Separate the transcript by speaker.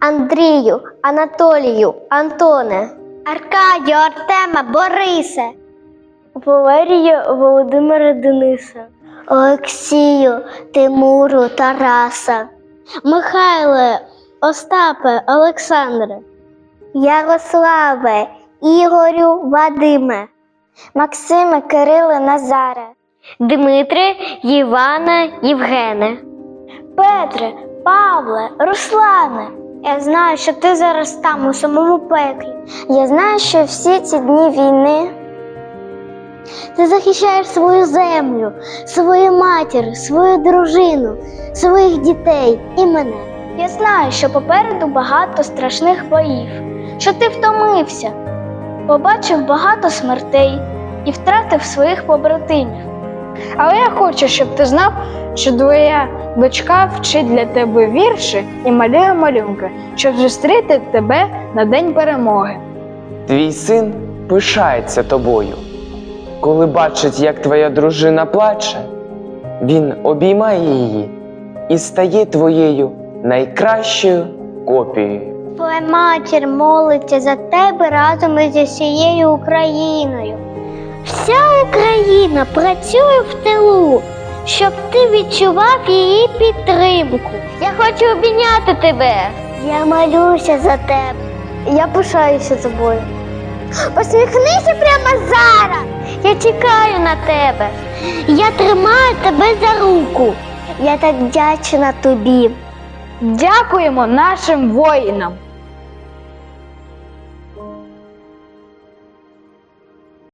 Speaker 1: Андрію, Анатолію, Антоне, Аркадію, Артема, Борисе, Валерію, Володимира Дениса, Олексію, Тимуру, Тараса, Михайле, Остапе, Олександре, Ярославе, Ігорю, Вадиме, Максиме, Кириле, Назаре, Дмитре, Іване, Євгене, Петре, Павле, Руслане. Я знаю, що ти зараз там у самому пеклі. Я знаю, що всі ці дні війни ти захищаєш свою землю, свою матір, свою дружину, своїх дітей і мене. Я знаю, що попереду багато страшних боїв, що ти втомився, побачив багато смертей і втратив своїх побратимів.
Speaker 2: Але я хочу, щоб ти знав, що твоя дочка вчить для тебе вірші і малює малюнки, щоб зустріти тебе на день перемоги.
Speaker 3: Твій син пишається тобою. Коли бачить, як твоя дружина плаче, він обіймає її і стає твоєю найкращою копією.
Speaker 1: Твоя матір молиться за тебе разом із усією Україною. Вся Україна працює в тилу, щоб ти відчував її підтримку. Я хочу обійняти тебе. Я молюся за тебе. Я пишаюся тобою. Посміхнися прямо зараз. Я чекаю на тебе. Я тримаю тебе за руку. Я так вдячна тобі.
Speaker 2: Дякуємо нашим воїнам!